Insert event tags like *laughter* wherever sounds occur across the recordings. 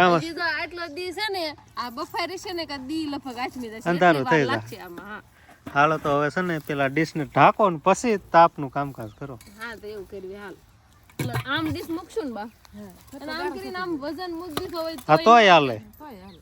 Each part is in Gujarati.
કામ તો આટલો દી છે ને આ બફારી છે ને કે દી લગભગ આચમી જશે અંધારું થઈ જાય. આમાં હા. હાલો તો હવે છે ને પેલા ડીશને ઢાંકો ને પછી તાપનું કામકાજ કરો. હા તો એવું કરવી હાલ. આમ ડીશ મૂકશું ને બા? અને આમ કરીને આમ વજન મૂકી દીધો હોય તો તોય હાલે.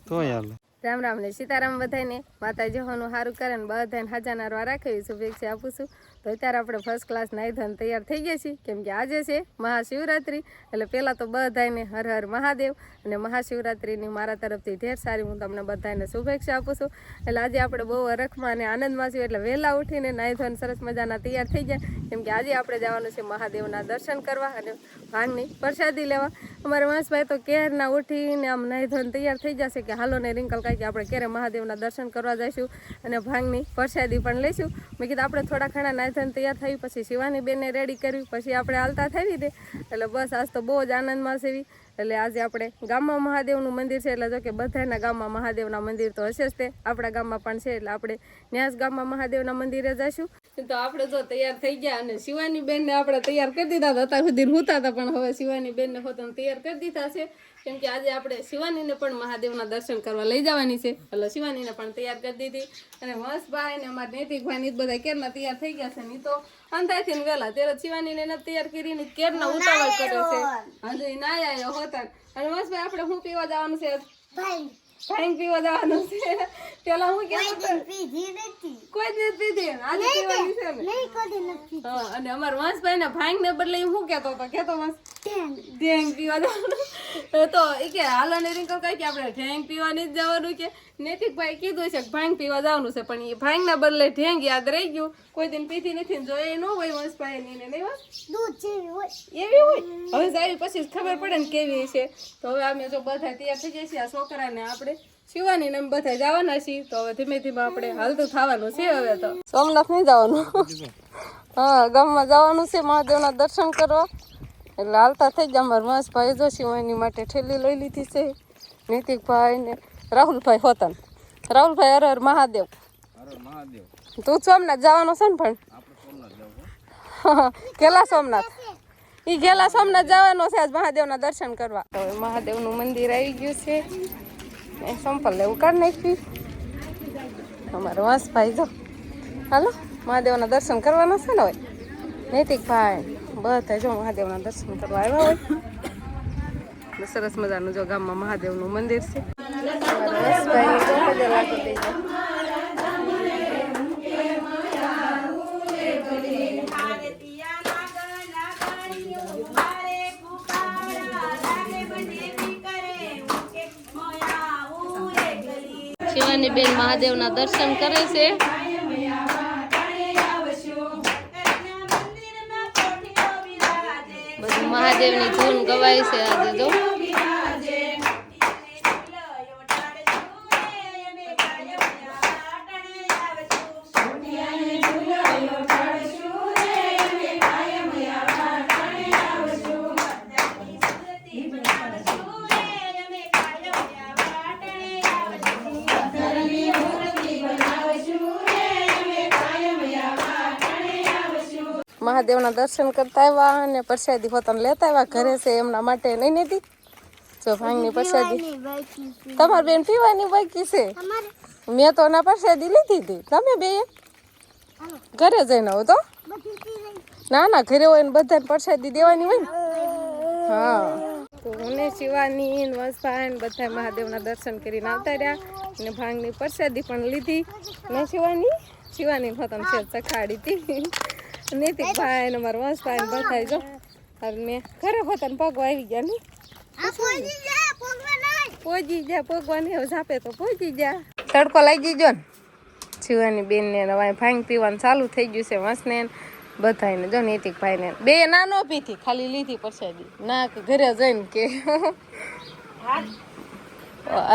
તોય હાલે. રામ રામ ને સીતારામ બધાને માતાજી હોનું સારું કરે ને બધાને હાજા નારવા રાખે એવી શુભેચ્છા આપું છું. તો અત્યારે આપણે ફર્સ્ટ ક્લાસ નાહી ધન તૈયાર થઈ ગયા છીએ. કેમ કે આજે છે મહાશિવરાત્રિ. એટલે પહેલાં તો બધાને હર હર મહાદેવ અને મહાશિવરાત્રિની મારા તરફથી ઢેર સારી હું તમને બધાને શુભેચ્છા આપું છું. એટલે આજે આપણે બહુ અરખમાં અને આનંદમાં છીએ. એટલે વહેલા ઉઠીને નાહી ધોઈને સરસ મજાના તૈયાર થઈ ગયા. કેમ કે આજે આપણે જવાનું છે મહાદેવના દર્શન કરવા અને ભાંગની પ્રસાદી લેવા. અમારા વાંસભાઈ તો કેરના ઉઠીને આમ નાહી ધોઈને તૈયાર થઈ જશે કે હાલો ને રિંકલ કાંઈ કે આપણે ક્યારે મહાદેવના દર્શન કરવા જઈશું અને ભાંગની પ્રસાદી પણ લઈશું. મેં કીધું આપણે થોડા ઘણા નાઈ ધોઈને તૈયાર થઈ, પછી શિવાની બેનને રેડી કરવી પછી આપણે હાલતા થઈ દે એટલે બસ આજ તો બહુ જ આનંદમાં સેવી. એટલે આજે આપણે ગામમાં મહાદેવનું મંદિર છે, એટલે જો કે બધાના ગામમાં મહાદેવના મંદિર તો હશે જ તે. આપણા ગામમાં પણ છે, એટલે આપણે ન્યાસ ગામમાં મહાદેવના મંદિરે જઈશું. તો આપણે જો તૈયાર થઈ ગયા અને શિવાની બેનને આપણે તૈયાર કરી દીધા હતા. અત્યાર સુધી હોતા હતા, પણ હવે શિવાની બેનને પોતાને તૈયાર કરી દીધા છે. કેમ કે આજે આપણે શિવાનીને પણ મહાદેવના દર્શન કરવા લઈ જવાની છે. એટલે શિવાનીને પણ તૈયાર કરી દીધી. અને વંશભાઈ ને અમારા નૈતિકભાઈ ને બધા કેરના તૈયાર થઈ ગયા છે. નહીં તો અંધાઈથી ને વહેલા ત્યારે શિવાનીને એને તૈયાર કરીને કેરના ઉતાવળ કરે છે. હજુ ના આવ્યો હોતા. અને વંશભાઈ આપણે શું પીવા જવાનું છે? ભાઈ પીવા જવાનું છે. પેલા હું કેવું કોઈ જ નથી. પીધી આજે પીવાની છે ને હા, અને અમાર વંશભાઈ ને ભાંગ ને બદલે હું કેતો હતો કેતો વંશ ઢેંગ. પીવા જવાનું તો એ કે હાલો ને રિંકલ કહે કે આપણે ઢેંગ પીવાની જ જવાનું કે નૈતિકભાઈ કીધું છે કે ભાંગ પીવા જવાનું છે પણ એ ભાંગ ના બદલે ઢેંગ યાદ રહી ગયું. કોઈ દિન પીધી નથી ને જો ન હોય વંશભાઈ ની ને નહીં વંશ? એવી હોય? હવે સારી પછી ખબર પડે ને કેવી છે. તો હવે અમે જો બધા તૈયાર થઈ જઈએ છીએ આ છોકરાને આપણે શિવાની ને બધા જવાના છીએ. તો હવે ધીમે ધીમે આપણે હાલતું થવાનું છે હવે તો. સોમનાથ નહીં જવાનું. હા ગામમાં જવાનું છે. મહાદેવના દર્શન કરવા. એટલે હાલતા થઈ ગયા અમારા મહેશભાઈ જો શિવાની માટે ઠેલી લઈ લીધી છે. નીતિકભાઈ ને રાહુલભાઈ હોતન. રાહુલભાઈ હર હર મહાદેવ. તું સોમનાથ જવાનો છે ને પણ કેલા સોમનાથ? ઈ ગેલા સોમનાથ જવાનો છે આજ મહાદેવના દર્શન કરવા. તો મહાદેવનું મંદિર આવી ગયું છે. એ સંપલ લેવું કાઢ નાખ્યું અમારો વાંસભાઈ જો. હાલો, મહાદેવના દર્શન કરવાના છે ને હોય નૈતિકભાઈ બધા જો મહાદેવના દર્શન કરવા આવ્યા હોય. સરસ મજાનું જો ગામમાં મહાદેવનું મંદિર છે. શિવાની બેન મહાદેવના દર્શન કરે છે. બધું મહાદેવની ધૂન ગવાય છે આજે જો મહાદેવના દર્શન કરતા આવ્યા અને પ્રસાદી પોતાને લેતા આવ્યા. ઘરે છે એમના માટે નહીં નથી જો ભાંગની પ્રસાદી. તમારે બેન પીવાની બાકી છે? મેં તો ના પ્રસાદી લીધી હતી. તમે બે? ઘરે જઈને આવો તો? ના ના ઘરે હોય ને બધાને પ્રસાદી દેવાની હોય ને? હા. તો મને શિવાની વસભાઈ બધા મહાદેવના દર્શન કરીને આવતા રહ્યા. અને ભાંગની પ્રસાદી પણ લીધી. ને શિવાની? શિવાની પોતાને છે ચખાડી હતી. નીતિકભાઈ ને મારો વંશભાઈ ને બધા જો. અને મેં ઘરે પોતાને પગવા આવી ગયા ને. પહોંચી જા પગવાની હવે ઝાપે તો પહોંચી જા. તડકો લાગી ગયો ને. શિવાની બેન ને હવે ભાંગ પીવાનું ચાલુ થઈ ગયું છે વંશને બધાને જો નીતિકભાઈ ને. બે ના નો પીતી ખાલી લીધી પરસાદી. ના કે ઘરે જઈને કે.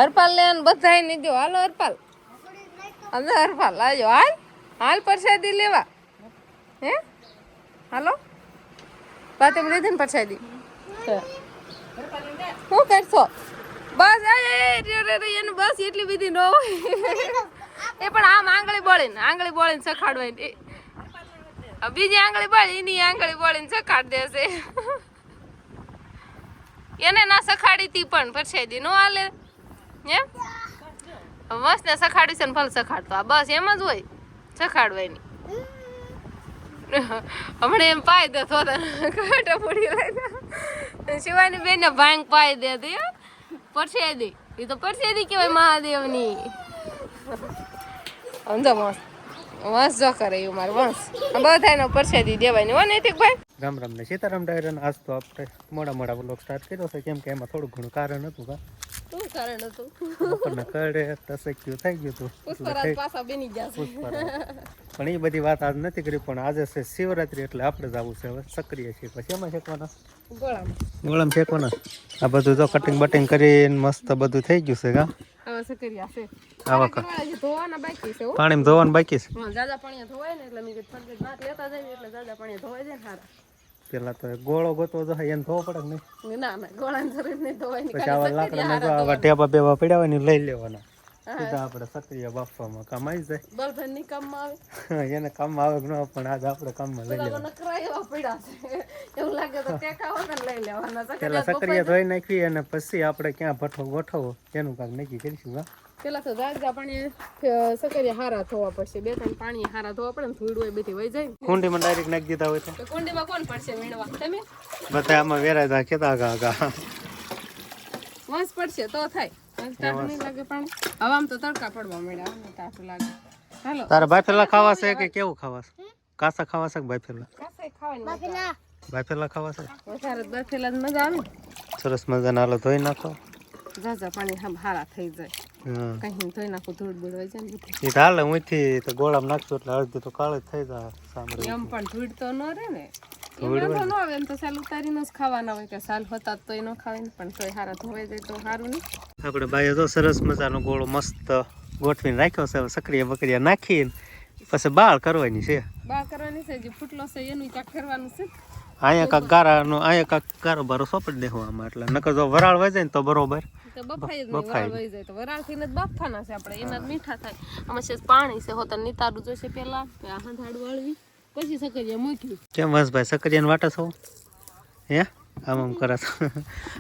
હરપાલ લે બધા ને દો હાલો હરપાલ. અંદર હરપાલ આજો હાલ. હાલ પરસાદી લેવા. હે? હાલો? પાતે લીધી ને પ્રસાદી શું કરશો? બસ એનું બસ એટલી બધી ન હોય. એ પણ આમ આંગળી બોળીને આંગળી બોળીને સખાડવાય બીજી આંગળી બોળી એની આંગળી બોળીને સખાડ દેશે. એને ના સખાડી તી પણ પરસેદી નો હાલે. એમ મસ્ત ને સખાડી છે ને ભલે સખાડતો. આ બસ એમ જ હોય સખાડવાની. હમણાં એમ પાઈ દે થોડા પૂરી રહ્યા શિવાની બેન ને ભાંગ પાઈ દે તો પરસેદી. એ તો પરસેદી કહેવાય મહાદેવની. સમજો મસ્ત. વંશ જો કરે એવું મારું વંશ બધાનો પરસેદી દેવાની હો નૈતિક ભાઈ? રામ રામ ને સીતારામ ડાયરન આજ તો આપણે મોડા મોડા બ્લોગ સ્ટાર્ટ કર્યો છે, કેમ કે એમાં થોડું ઘણું કારણ હતું કા શું કારણ હતું બપોરના કડે તસક્યું થઈ ગયું હતું પુષ્પરાજ પાછા બેની જશે પણ એ બધી વાત આજ નથી કરી પણ આજે છે શિવરાત્રી એટલે આપણે જ આવું છે હવે સક્રિય છીએ. પછી એમાં શેકવાના? ગોળામાં. ગોળામાં શેકવાના? આ બધું જો કટિંગ બટિંગ કરીને મસ્ત બધું થઈ ગયું છે છે. કરવાના છે ધોવાના બાકી છે? પેલા તો ગોળો ગોતવો તો એને ધોવો પડે ને ના ના ગોળાની જરૂર નહીં ધોવાયની પછી આવા લાકડા જો આવા ટેબા બેવા પડ્યા હોય ને લઈ લેવાના. સીધા આપણે સક્રિય બાફવામાં કામ આવી જાય. બલ્બનની કામમાં આવે. એને કામ આવે કે ન પણ આજ આપણે કામમાં લઈ લેવાના. બધા નકરા પડ્યા છે. એવું લાગે તો ટેકા વગર લઈ લેવાના. પેલા સક્રિય ધોઈ નાખી અને પછી આપણે ક્યાં ભઠ્ઠો ગોઠવો એનું કામ નક્કી કરીશું હા? પેલા તો જાજા પાણી સકરિયા હારા ધોવા પડશે. બે ત્રણ પાણી હારા ધોવા પડે ને ધૂળ હોય બધી વહી જાય કુંડીમાં ડાયરેક્ટ નાખી દીધા હોય તો. કુંડીમાં કોણ પડશે વીણવા? તમે? બધા આમાં વેરાય તા કેતા આગા આગા. વંશ પડશે તો થાય. વંશ નહીં લાગે પાણી. હવે આમ તો તડકા પડવા મળ્યા લાગે. હાલો. તારા બાફેલા ખાવા છે કે કેવું ખાવા છે કાસા ખાવા છે કે બાફેલા? ખાવાની બાફેલા. ખાવા છે વધારે બફેલા જ મજા આવે ને. સરસ મજાના હાલો ધોઈ નાખો. ઝાઝા પાણી આમ હારા થઈ જાય. હા. ધોઈ નાખું ધૂળ બૂળ જાય ને એ તો હાલે તો ગોળામાં નાખશું એટલે અડધી તો કાળી થઈ જાય સાંભળે એમ પણ ધૂળ તો ન રહે ને. એમ ન આવે એમ તો સાલ ઉતારીને જ ખાવાના હોય કે સાલ હોતા તોય ન ખાવાય પણ તોય હારા ધોવાઈ જાય તો સારું નહીં આપણે બાઈએ તો સરસ મજાનો ગોળો મસ્ત ગોઠવીને રાખ્યો છે સક્રિય બકરિયા નાખીને પછી બાળ કરવાની છે. બાળ કરવાની છે જે ફૂટલો છે એનું ચાક કરવાનું છે. અહીંયા કાંક ગારાનો અહીંયા કાંક ગારો બારો સોપડ દેવું આમાં એટલે. નકર જો વરાળ વહી જાય ને તો બરોબર. બફાઈ જ વરાળ વહી જાય તો વરાળથી જ બાફવાના છે આપણે. એના મીઠા થાય. આમાં છે પાણી છે હોતા નિતારું જોઈશે પહેલા. આ વાળવી. પછી સકરિયા મૂક્યું. કેમ વંશભાઈ સક્રિયાને વાટે છો હે? આમ આમ કરે છે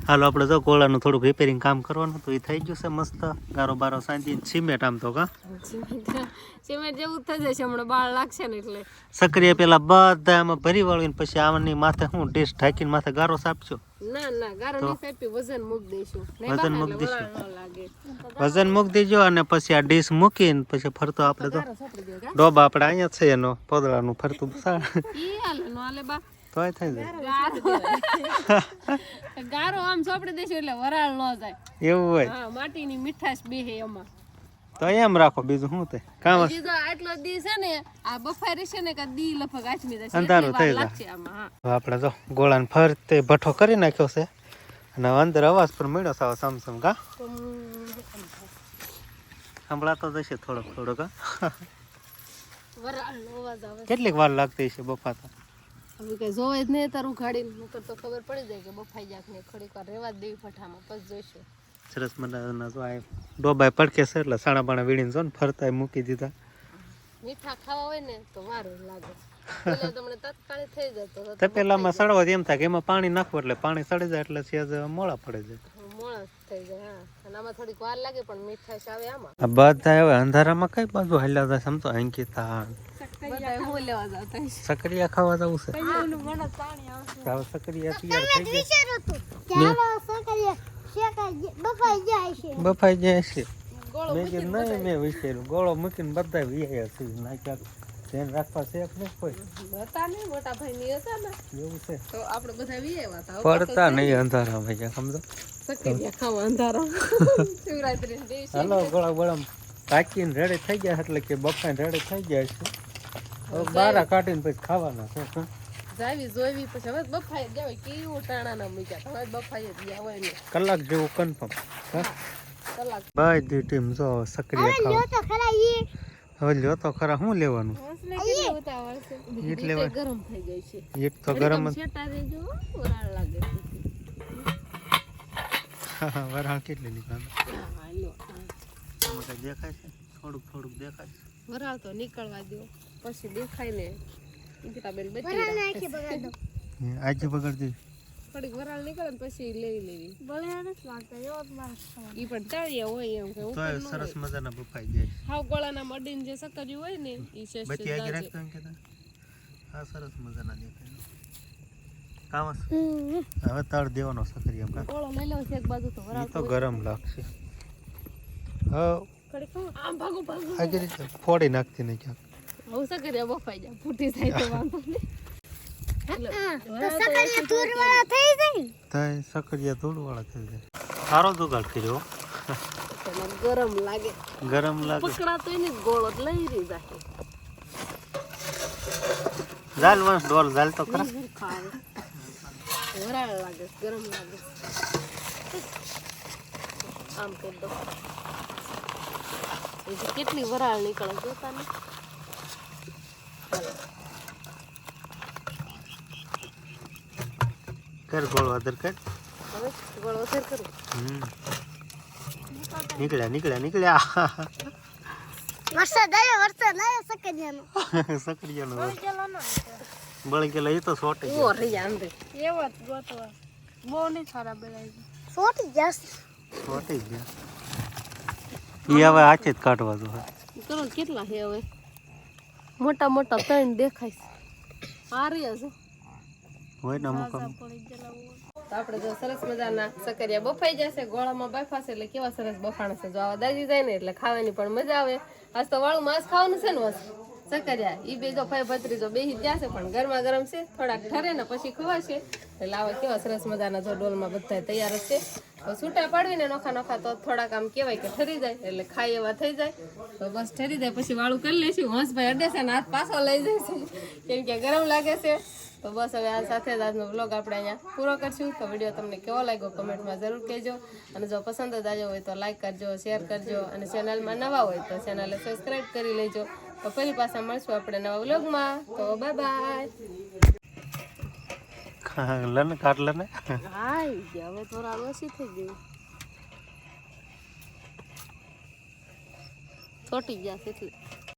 હાલો આપણે જો ગોળાનું થોડુંક રિપેરિંગ કામ કરવાનું તો એ થઈ ગયું છે મસ્ત. ગારો બારો સાંજી સિમેન્ટ આમ તો કા? સિમેન્ટ જેવું થઈ જશે હમણાં બાળ લાગશે ને એટલે. સક્રિય પેલા બધા આમાં ભરી વળીને પછી આમની માથે હું ડીશ ઢાંકીને માથે ગારો સાપશો. ના ના ગારો નહીં સાપી વજન મૂક દઈશું. વજન મૂકી વજન દેજો અને પછી આ ડીશ મૂકીને પછી ફરતો આપણે તો. ડોબા આપણે અહીંયા છે એનો પોદળાનું ફરતું *laughs* સારું ઈ હાલે નો હાલે બા. તોય થઈ જાય. ગારો આમ ચોપડી દઈશું એટલે વરાળ ન જાય. એવું હોય. હા માટીની મીઠાશ બેહે એમાં. તો એમ રાખો બીજું શું તે? કામ તો આટલો દી છે ને આ બફાઈ રહેશે ને કે દી લગભગ આઠમી જશે અંધારું થઈ જાય. આપણે જો ગોળાને ફરતે ભઠ્ઠો કરી નાખ્યો છે. અને અંદર અવાજ પણ મળ્યો સાવ સમસમ કા? તો સંભળાતો જશે થોડોક થોડોક કેટલીક વાર લાગતી છે બફાતા હવે કઈ જોવે જ નહીં તારું ઉઘાડી નકર તો ખબર પડી જાય કે બફાઈ જાક ને ખડીક વાર રેવા જ દેવી ફઠામાં પછી જોઈશું. સરસ મજાના જો આ ડોબાય પડકે છે એટલે સાણા બાણા વીણીને જો ને ફરતા મૂકી દીધા. મીઠા ખાવા હોય ને તો વાર લાગે. તો પેલામાં સડવા એમ થાય કે એમાં પાણી નાખવું એટલે પાણી સડી જાય એટલે સેજ મોળા પડે છે. મોળા થઈ જાય હા. અને આમાં થોડીક વાર લાગે પણ મીઠાશ આવે આમાં. આ બધા હવે અંધારામાં કઈ બાજુ હાલ્યા હતા સમતો અંકિતા સકરિયા ખાવા જવું છે. હવે સકરિયા તૈયાર થઈ ગયા. બફાઈ જાય છે. મેં નહીં મેં વિચાર્યું ગોળો મૂકીને બધા વિયા છે. નાખ્યા ધ્યાન રાખવા છે કે કોઈ? હતા ને મોટા ભાઈ ની હતા ને. એવું છે. તો આપણે બધા વીએવા હતા. પડતા નહીં અંધારામાં ગયા સમજો? સકરિયા ખાવા અંધારા. *laughs* શિવરાત્રી દિવસે. હાલો ગોળા ગોળા પાકીને રેડી થઈ ગયા એટલે કે બફાઈને રેડી થઈ ગયા છે. બારા કાઢીને પછી ખાવાના છે જાવી જોઈવી પછી હવે બફાઈ જ જવાય કેવું ટાણા ના મૂક્યા હવે બફાઈ જ ગયા હોય ને કલાક જેવું કન્ફર્મ કલાક. બધી ટીમ જો સક્રિય ખાવા. હવે લ્યો તો ખરા શું લેવાનું? કેટલી ઉતાવળ ઈટ ઈટ લેવા. ગરમ થઈ ગઈ છે. ઈટ તો ગરમ જ વરાળ લાગે છે. વરાળ કેટલી નીકળે? હા, લ્યો. દેખાય છે? થોડુંક થોડુંક દેખાય છે? વરાળ તો નીકળવા દો પછી દેખાય ને ઈગતાબેન બચી રહ્યા. આજે બગડતી થોડીક વરાળ નીકળે ને પછી લઈ લેવી. ઈ પણ તળિયા હોય એમ કે તો સરસ મજાના બફાઈ જાય. હાવ ગળાના મડીને જે સકરી હોય ને ઈ શેષ બચી આગળ રાખતો એમ કહેતા હા સરસ મજાના દેખાય. કામસ હવે તળ દેવાનો સકરી એમ કા? કોળો લઈ છે એક બાજુ તો વરાળ તો ગરમ લાગશે. હા. આમ ભાગો ભાગો. રીતે ફોડી નાખતી ને ક્યાંક? હું સકર્યા બફાઈ જાય ફૂટી જાય તો વાંધો નહીં. થાય સકરિયા ધૂળ વાળા થઈ જાય સારો જુગાડ કર્યો. ગરમ લાગે. ગરમ લાગે. પકડાતો ને ગોળો જ લઈ રહી જાય. જાલ વંશ ડોલ જાલ તો ખરા. વરાળ લાગે ગરમ લાગે. આમ કરી દો કેટલી વરાળ નીકળે જોતા ને કર ગોળ વાદર કર હવે ગોળ વધારે કરું હમ નીકળ્યા નીકળ્યા નીકળ્યા વરસાદ આવ્યો વરસાદ આવ્યો સકરિયાનો સકરિયાનો બળી ગયેલા એ તો સોટી ઓ રહી અંદર એવો જ ગોતવા બહુ નહીં સારા બનાવી સોટી જશે સોટી ગયા એ હવે હાથે જ કાઢવા દો કરો કેટલા છે હવે મોટા મોટા ત્રણ દેખાય છે. છે અમુક તો આપણે જો સરસ મજાના સકરિયા બફાઈ જશે ગોળામાં બફાશે એટલે કેવા સરસ બફાણશે જો આવા દાજી જાય ને એટલે ખાવાની પણ મજા આવે. આજ તો વાળું માંસ ખાવાનું છે ને સકરિયા ઈ બે જો ભાઈ ભત્રીજો બેહી ગયા છે, પણ ગરમા ગરમ છે. થોડાક ઠરે ને પછી ખવાશે. એટલે આવા કેવા સરસ મજાના જો ડોલમાં બધા તૈયાર છે. તો છૂટા પાડવીને નોખા નોખા તો થોડાક આમ કહેવાય કે ઠરી જાય, એટલે ખાઈ એવા થઈ જાય. તો બસ ઠરી જાય, પછી વાળું કરી લેશું. હંસભાઈ અડે છે ને હાથ પાછો લઈ જઈશું કેમ કે ગરમ લાગે છે. તો બસ હવે આ સાથે જ આજનો વ્લોગ આપણે અહીંયા પૂરો કરશું. તો વીડિયો તમને કેવો લાગ્યો કમેન્ટમાં જરૂર કહેજો. અને જો પસંદ જ આવ્યો હોય તો લાઇક કરજો શેર કરજો. અને ચેનલમાં નવા હોય તો ચેનલને સબસ્ક્રાઈબ કરી લેજો. તો ફરી પાછા મળશું આપણે નવા વ્લોગમાં. તો બાય બાય લને કાટ લને હાય હવે થોડા ઓછી થઈ ગયું છોટી ગયા એટલે.